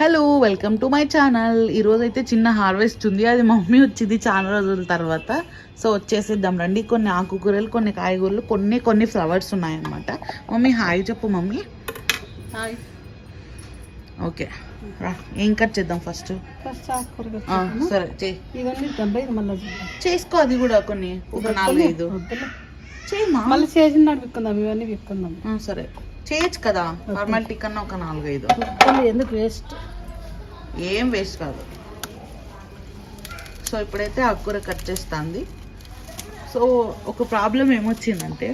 Hello welcome to my channel ఈరోజు అయితే చిన్న హార్వెస్ట్ ఉంది. అది మమ్మీ వచ్చింది చాలా రోజుల తర్వాత. సో వచ్చేసేద్దాం రండి. కొన్ని ఆకుకూరలు కొన్ని కాయగూరలు కొన్ని కొన్ని ఫ్లవర్స్ ఉన్నాయన్నమాట. మమ్మీ హాయ్ చెప్పు మమ్మీ. హాయ్ ఓకే రా ఏం కట్ చేద్దాం ఫస్ట్ సరే ఐదు. చేసుకో అది కూడా కొన్ని. ఒక నాలుగైదు వద్దులే. చేయమా మళ్ళీ చేసిన ఇవన్నీ సరే. చేయొచ్చు కదా. ఫార్మాలిటీ కన్నా ఒక నాలుగైదు. ఎందుకు వేస్ట్? ఏం వేస్ట్ కాదు. సో ఇప్పుడైతే ఆకుకూర కట్ చేస్తుంది. సో ఒక ప్రాబ్లం ఏమొచ్చిందంటే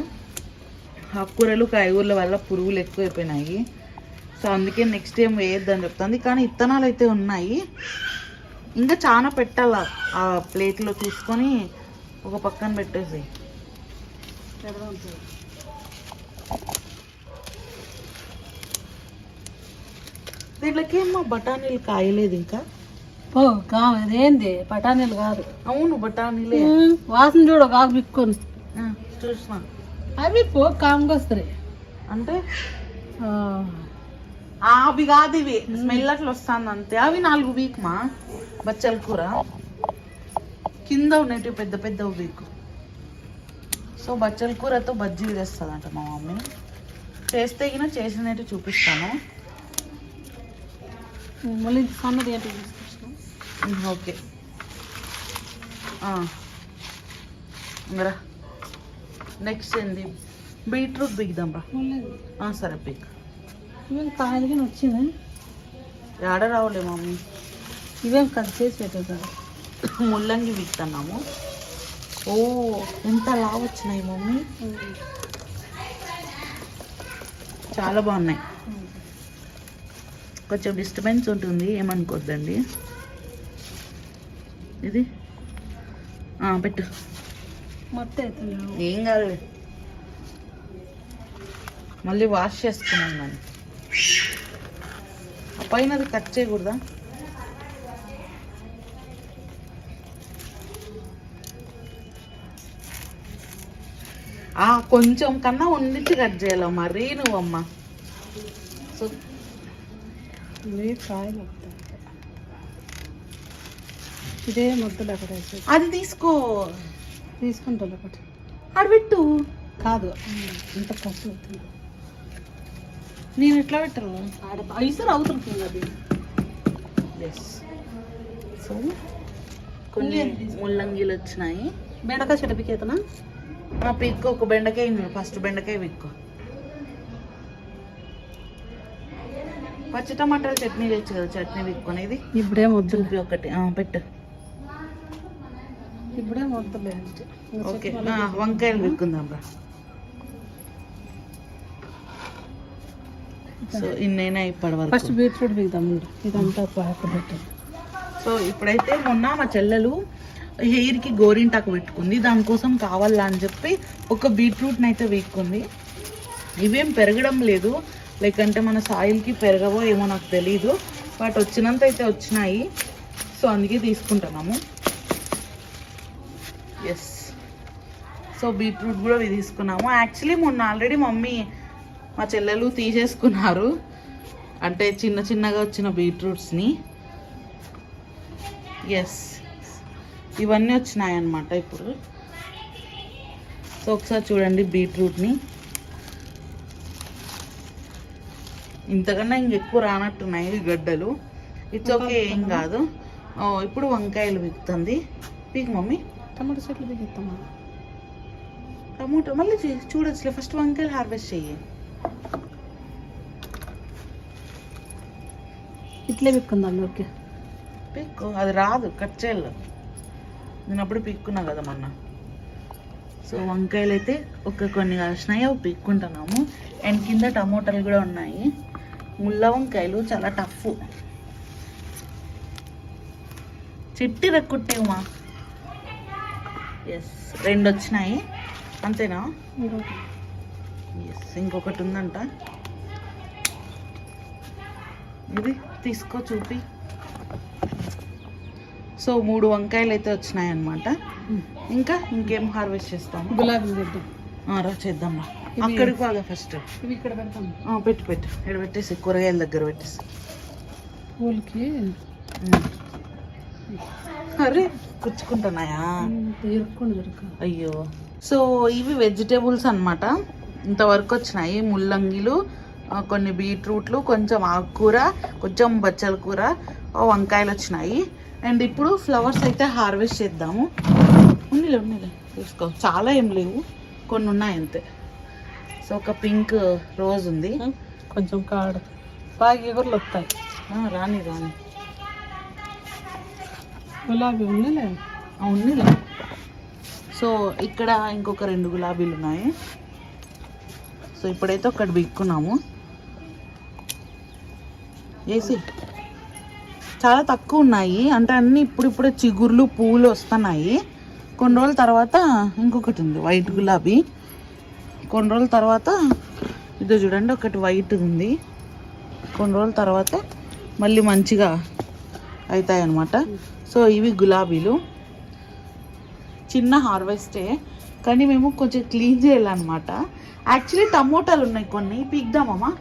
ఆకుకూరలు కాయగూరల వల్ల పురుగులు ఎక్కువైపోయినాయి. సో అందుకే నెక్స్ట్ ఏం వేయొద్దని చెప్తుంది. కానీ ఇత్తనాలు అయితే ఉన్నాయి. ఇంకా చాలా పెట్టాల ఆ ప్లేట్లో తీసుకొని ఒక పక్కన పెట్టేసి దీంట్లోకి ఏమో బఠానీలు కాయలేదు ఇంకా. కా అదేంది పటానీలు కాదు. అవును బఠానీలే. వాసన చూడు విక్కొని ఆ, చూసిన. అవి పో కామ్గా వస్తాయి. అంటే? అవి కాదు ఇవి. స్మెల్ అట్లా వస్తుంది అంతే. అవి నాలుగు వీక్ మా. బచ్చల కూర. కింద ఉన్నట్టు పెద్ద పెద్ద వీక్ సో బచ్చల కూరతో బజ్జీలు చేస్తుందంట మా మమ్మీ. చేస్తే చేసినట్టు చూపిస్తాను. మళ్ళీ సన్నది ఏంటి తీసుకొచ్చినాం ఓకే. ఇంకరా నెక్స్ట్ ఏంది? బీట్రూట్ బిగ్దాం రా. సరే బిగ్. ఇవేం కాయలు కానీ వచ్చింది ఆడ రావులే మమ్మీ ఇవేం కట్ చేసి పెట్టేదా ముల్లంగి విత్తన్నాము ఓ ఎంత లావు వచ్చినాయి మమ్మీ చాలా బాగున్నాయి. కొంచెం డిస్టర్బెన్స్ ఉంటుంది ఏమనుకోద్దండి. ఇది? పెట్టు. మొత్తం ఏం కాదు. మళ్ళీ వాష్ చేసుకున్నాం దాన్ని ఆ పైన అది కట్ చేయకూడదా? కొంచెం కన్నా ఉండిచ్చి కట్ చేయాలి. మరీ నువ్వమ్మ. సో ఇవే వస్తాయి ఇదే ముద్దలు అక్కడ అది తీసుకో. తీసుకుంటాను ఒకటి. ఆడబెట్టు కాదు ఇంత కష్టం అవుతుంది నేను ఎట్లా పెట్టాలి ఆడ ఐసర్ అవుతుంది అది. ఎస్ సో కొన్ని ముల్లంగిలు వచ్చినాయి. బెండకాయ చెడపికేతనా ఆ పిక్కు ఒక బెండకాయ ఫస్ట్ బెండకాయ పిక్కు. పచ్చి టమాటాలు చట్నీ తెచ్చు కదా చట్నీ పిక్కునేది ఇప్పుడే ముద్దలు ఒకటి. పెట్టు. ఇప్పుడే ముద్దలే ఓకే. వంకాయలు పిక్కుందాం రా. సో ఇన్నైనా ఇప్పటి ఫస్ట్ వరకు బీట్రూట్ బిగుదాం ముందు ఇదంతా పాక పెట్టాలి సో ఇప్పుడైతే మొన్న మా చెల్లెలు హెయిర్కి గోరింటాకు పెట్టుకుంది. దానికోసం కావాలా అని చెప్పి ఒక బీట్రూట్ని అయితే వీక్కుంది ఇవేం పెరగడం లేదు. లేకంటే మన సాయిల్కి పెరగవో ఏమో నాకు తెలీదు. బట్ వచ్చినంత అయితే వచ్చినాయి. సో అందుకే తీసుకుంటున్నాము. ఎస్ సో బీట్రూట్ కూడా తీసుకున్నాము. యాక్చువల్లీ మొన్న ఆల్రెడీ మమ్మీ మా చెల్లెలు తీసేసుకున్నారు. అంటే చిన్న చిన్నగా వచ్చిన బీట్రూట్స్ని. ఎస్ ఇవన్నీ వచ్చినాయి అన్నమాట ఇప్పుడు. సో ఒకసారి చూడండి బీట్రూట్ని. ఇంతకన్నా ఇంకెక్కువ రానట్టున్నాయి గడ్డలు. ఇట్స్ ఓకే ఏం కాదు. ఇప్పుడు వంకాయలు విక్కుతుంది. Peak mummy. టమాటో చెట్లు బిగుతామా టమోటా మళ్ళీ చూ- చూడొచ్చులే ఫస్ట్ వంకాయలు హార్వెస్ట్ చెయ్యి. ఇట్లే బిక్కుందాం ఓకే పిక్కు అది రాదు కట్ చేయాలి. నేను అప్పుడు పిక్కున్నా కదా మొన్న. సో వంకాయలు అయితే ఒక కొన్ని కాసినాయి అవి పిక్కుంటున్నాము. అండ్ కింద టమోటాలు కూడా ఉన్నాయి. ముళ్ళ వంకాయలు చాలా టఫ్. చిట్టి రెక్కుట్టేమా ఎస్ రెండు వచ్చినాయి. అంతేనా? ఎస్ ఇంకొకటి ఉందంట. ఇది తీసుకో చూపి. సో మూడు వంకాయలు అయితే వచ్చినాయి అనమాట ఇంకా ఇంకేం హార్వెస్ట్ చేస్తాము గులాబీ చేద్దాం రా చేద్దాం రా అక్కడికి బాగా ఫస్ట్ ఇవి ఇక్కడ పెడతాం పెట్టు పెట్టు. ఇక్కడ పెట్టేసి కూరగాయల దగ్గర పెట్టేసి. పూలకి అరే గుచ్చుకుంటున్నాయా? అయ్యో. సో ఇవి వెజిటేబుల్స్ అన్నమాట. ఇంతవరకు వచ్చినాయి. ముల్లంగిలు కొన్ని బీట్రూట్లు కొంచెం ఆకుకూర కొంచెం బచ్చల కూర వంకాయలు వచ్చినాయి. అండ్ ఇప్పుడు ఫ్లవర్స్ అయితే హార్వెస్ట్ చేద్దాము. ఉన్నిలే ఉన్నిలే. తీసుకో. చాలా ఏం లేవు. కొన్ని ఉన్నాయి అంతే సో ఒక పింక్ రోజ్ ఉంది. కొంచెం కాడు. బాగా ఎగురులు వస్తాయి. రాని రాని. గులాబీ ఉన్నలే ఆ, ఉన్నిలే సో ఇక్కడ ఇంకొక రెండు గులాబీలు ఉన్నాయి. సో ఇప్పుడైతే ఒకటి బిక్కున్నాము వేసి చాలా తక్కువ ఉన్నాయి. అంటే అన్ని ఇప్పుడిప్పుడే చిగుర్లు పువ్వులు వస్తున్నాయి. కొన్ని రోజుల తర్వాత ఇంకొకటి ఉంది వైట్ గులాబీ. కొన్ని రోజుల తర్వాత ఇదో చూడండి ఒకటి వైట్ ఉంది. కొన్ని రోజుల తర్వాత మళ్ళీ మంచిగా అవుతాయి అన్నమాట సో ఇవి గులాబీలు. చిన్న హార్వెస్టే కానీ మేము కొంచెం క్లీన్ చేయాలన్నమాట. యాక్చువల్లీ టమోటాలు ఉన్నాయి కొన్ని పీక్దామమ్మా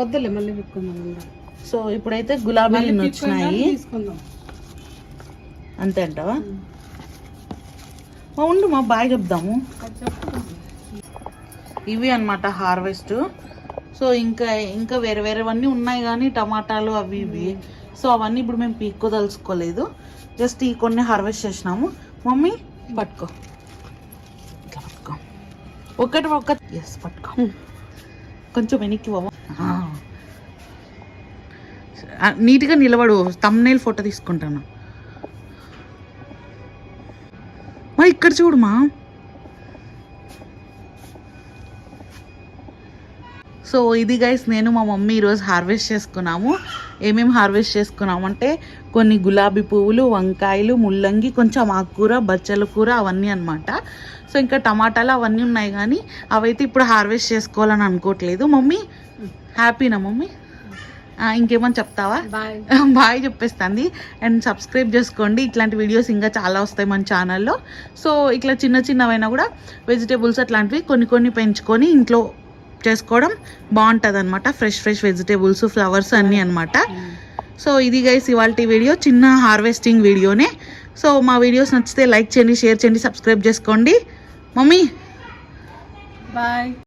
వద్దులే మళ్ళీ ఉండు. సో ఇప్పుడైతే గులాబీలు వచ్చినాయి. అంతే అంటావా? ఉండు మా బాయ్ చెప్దాము. ఇవి అన్నమాట హార్వెస్ట్. సో ఇంకా ఇంకా వేరే వేరేవన్నీ ఉన్నాయి కానీ టమాటాలు అవి ఇవి. సో అవన్నీ ఇప్పుడు మేము పీక్కోదలుచుకోలేదు జస్ట్ ఈ కొన్ని హార్వెస్ట్ చేసినాము. మమ్మీ పట్టుకో. ఇట్లా పట్టుకో. ఒకటి ఒక ఎస్ పట్టుకో. కొంచెం వెనక్కి బాబా నీట్గా నిలబడు. తమ్నేల్ ఫోటో తీసుకుంటాను. ఇక్కడ చూడుమా. సో ఇది గైస్ నేను మా మమ్మీ ఈరోజు హార్వెస్ట్ చేసుకున్నాము. ఏమేమి హార్వెస్ట్ చేసుకున్నామంటే కొన్ని గులాబీ పువ్వులు వంకాయలు ముల్లంగి కొంచెం ఆకుకూర బచ్చల కూర అవన్నీ అన్నమాట. సో ఇంకా టమాటాలు అవన్నీ ఉన్నాయి కానీ అవైతే ఇప్పుడు హార్వెస్ట్ చేసుకోవాలని అనుకోవట్లేదు. Mummy హ్యాపీనా mummy? ఇంకేమని చెప్తావా? బాయ్. బాయ్ చెప్పేస్తుంది. అండ్ సబ్స్క్రైబ్ చేసుకోండి. ఇట్లాంటి వీడియోస్ ఇంకా చాలా వస్తాయి మన ఛానల్లో సో ఇట్లా చిన్న చిన్నవైనా కూడా వెజిటేబుల్స్ అట్లాంటివి కొన్ని కొన్ని పెంచుకొని ఇంట్లో చేసుకోవడం బాగుంటుంది అనమాట ఫ్రెష్ ఫ్రెష్ వెజిటేబుల్స్ ఫ్లవర్స్ అన్నీ అనమాట సో ఇది గైస్ ఇవాళ వీడియో చిన్న హార్వెస్టింగ్ వీడియోనే సో మా వీడియోస్ నచ్చితే లైక్ చేయండి షేర్ చేయండి సబ్స్క్రైబ్ చేసుకోండి. Mummy bye